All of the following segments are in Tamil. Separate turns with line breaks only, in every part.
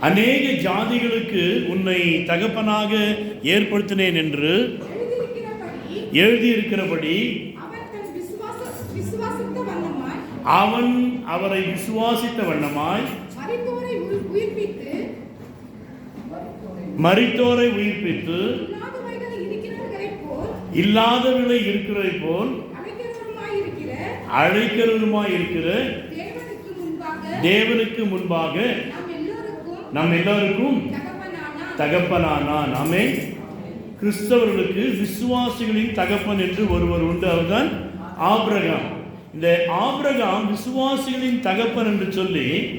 அநேக ஜாதிகளுக்கு உன்னை தகப்பனாக ஏற்படுத்தினேன் என்று எழுதியிருக்கிறபடி
அவன் அவரை விசுவாசித்த வண்ணமாய்
மரித்தோரை உயிர்- உயிர்ப்பித்து
இல்லாதவர்களை இருக்கிறதை போல்
இருக்கிற
அழைக்கிறதுமாய் இருக்கிற
தேவனுக்கு முன்பாக நாம் எல்லோருக்கும்
நம்
தகப்பனானா
ஆமே கிறிஸ்தவர்களுக்கு விசுவாசிகளின் தகப்பன் என்று ஒருவர் உண்டு. அவர்தான் ஆபிரகாம். இந்த ஆபிரகாம் விசுவாசிகளின் தகப்பன் என்று சொல்லி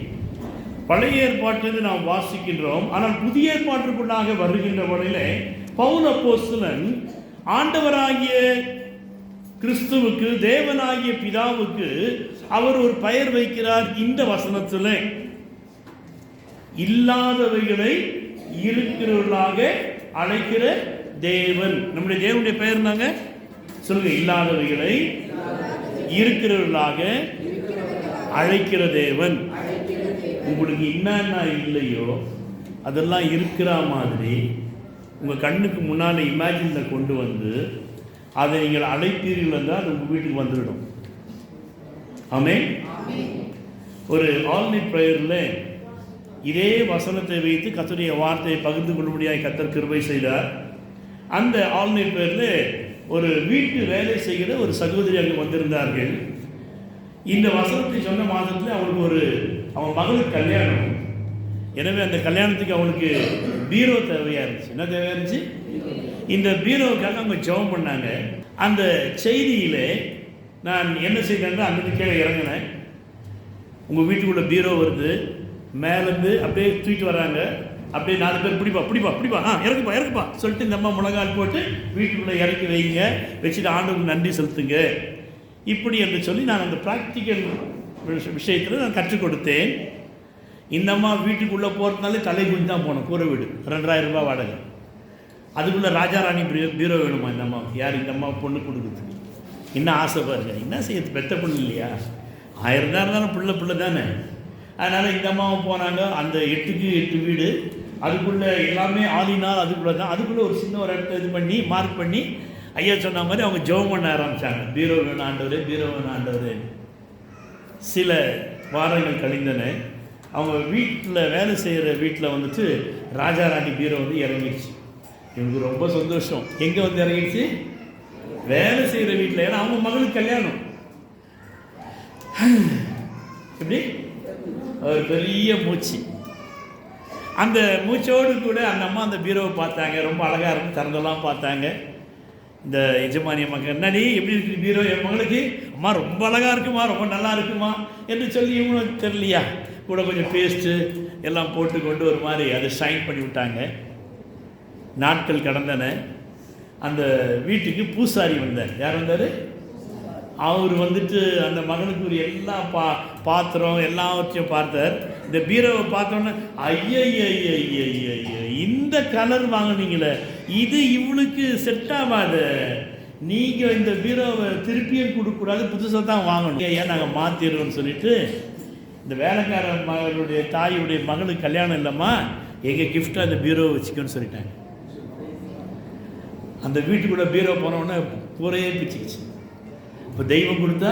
பழைய ஏற்பாட்டிலிருந்து நாம் வாசிக்கின்றோம். ஆனால் புதிய ஏற்பாட்டிற்குள்ளாக வருகின்ற வரையிலே பவுல் அப்போஸ்தலன் ஆண்டவராகிய கிறிஸ்துவுக்கு தேவனாகிய பிதாவுக்கு அவர் ஒரு பெயர் வைக்கிறார் இந்த வசனத்தில். இல்லாதவைகளை இருக்கிறவர்களாக அழைக்கிற தேவன். நம்முடைய தேவனுடைய பெயர் என்னங்க? சொல்லுங்க இல்லாதவைகளை இருக்கிறவர்களாக அழைக்கிற தேவன். உங்களுக்கு என்னென்ன இல்லையோ அதெல்லாம் இருக்கிற மாதிரி உங்கள் கண்ணுக்கு முன்னால் இமேஜினில் கொண்டு வந்து அதை நீங்கள் அழைப்பீர்கள் என்றால் அது உங்கள் வீட்டுக்கு வந்துவிடும். ஆமே ஒரு ஆல்நைட் ப்ரேயரில் இதே வசனத்தை வைத்து கத்துடைய வார்த்தையை பகிர்ந்து கொள்ளும்படியாக கத்தர் கிருபை செய்தார். அந்த ஆல்நைட் ப்ரேயரில் ஒரு வீட்டு வேலை செய்கிற ஒரு சகோதரி அங்கே வந்திருந்தார்கள். இந்த வசனத்தை சொன்ன மாதத்தில் அவனுக்கு ஒரு அவன் மகளுக்கு கல்யாணம். எனவே அந்த கல்யாணத்துக்கு அவனுக்கு பீரோ தேவையாக இருந்துச்சு. என்ன தேவையாக இருந்துச்சு? இந்த பீரோவுக்காக அவங்க ஜெபம் பண்ணாங்க. அந்த செய்தியில் நான் என்ன செய்தேன்னா அங்கிருந்து கீழே இறங்கினேன். உங்கள் வீட்டுக்குள்ள பீரோ வருது. மேலேருந்து அப்படியே தூக்கிட்டு வராங்க. அப்படியே நாலு பேர் பிடிப்பா பிடிப்பா பிடிப்பா ஆ இறக்குப்பா இறக்குப்பா சொல்லிட்டு இந்த அம்மா முழங்கால் போட்டு வீட்டுக்குள்ளே இறக்கி வைங்க. வச்சுட்டு ஆண்டவருக்கு நன்றி செலுத்துங்க. இப்படி என்று சொல்லி நான் அந்த ப்ராக்டிக்கல் விஷயத்தில் நான் கற்றுக் கொடுத்தேன். இந்த அம்மா வீட்டுக்குள்ளே போகிறதுனாலே தலை குஞ்சு தான் போனோம் கூரை வீடு. ரெண்டாயிரம் ரூபாய் வாடகை. அதுக்குள்ளே ராஜாராணி பீரோ பீரோ வேணுமா இந்த அம்மாவுக்கு? யார் இந்த அம்மா பொண்ணு கொடுக்குறதுக்கு என்ன ஆசை பாருங்க. என்ன செய்ய பெத்த பொண்ணு இல்லையா? ஆயிரம் தான் இருந்தாலும் பிள்ளை பிள்ளை தானே. அதனால் இந்த அம்மாவும் போனாங்க. அந்த எட்டுக்கு எட்டு வீடு. அதுக்குள்ளே எல்லாமே ஆளினால் அதுக்குள்ளே தான். அதுக்குள்ளே ஒரு சின்ன ஒரு இடத்த இது பண்ணி மார்க் பண்ணி ஐயா சொன்ன மாதிரி அவங்க ஜெபம் பண்ண ஆரம்பித்தாங்க பீரோ வேணும் ஆண்டவர் பீரோ வேணும் ஆண்டவர். சில வாரங்கள் கழிந்தன. அவங்க வீட்டில் வேலை செய்கிற வீட்டில் வந்துட்டு ராஜாராணி பீரோ வந்து இறங்கிடுச்சு. எனக்கு ரொம்ப சந்தோஷம். எங்கே வந்து இறங்கிடுச்சு? வேலை செய்கிற வீட்டில் ஏன்னா அவங்க மகளுக்கு கல்யாணம். எப்படி? ஒரு பெரிய மூச்சு. அந்த மூச்சோடு கூட அந்த அம்மா அந்த பீரோவை பார்த்தாங்க. ரொம்ப அழகாக இருக்கும் திறந்தெல்லாம் பார்த்தாங்க. இந்த எஜமானி அம்மாக்கு என்னடி எப்படி இருக்குது பீரோ? என் மகளுக்கு அம்மா ரொம்ப அழகாக இருக்குமா? ரொம்ப நல்லா இருக்குமா? என்று சொல்லி இவங்களும் தெரியலையா? கூட கொஞ்சம் பேஸ்ட்டு எல்லாம் போட்டு கொண்டு ஒரு மாதிரி அதை ஷைன் பண்ணி விட்டாங்க. நாட்கள் கடந்தன. அந்த வீட்டுக்கு பூசாரி வந்தார். யார் வந்தார்? அவர் வந்துட்டு அந்த மகனுக்குரிய எல்லா பா பாத்திரம் எல்லாவற்றையும் பார்த்தார். இந்த பீரோவை பார்த்தோன்னே ஐயய்யய்யய்யய்ய இந்த கலர் வாங்கினீங்களே இது இவளுக்கு செட் ஆகாத நீங்கள் இந்த பீரோவை திருப்பியும் கொடுக்கக்கூடாது புதுசாக தான் வாங்கணும் ஏன் நாங்கள் மாற்றிடுவோம்னு சொல்லிட்டு இந்த வேலைக்கார மகளுடைய தாயுடைய மகளுக்கு கல்யாணம் இல்லைம்மா எங்கள் கிஃப்டாக அந்த பீரோவை வச்சுக்கோன்னு சொல்லிட்டாங்க அந்த வீட்டுக்குள்ளே பீரோ போனோடனே கூரையே பிச்சுக்கிச்சு. இப்போ தெய்வம் கொடுத்தா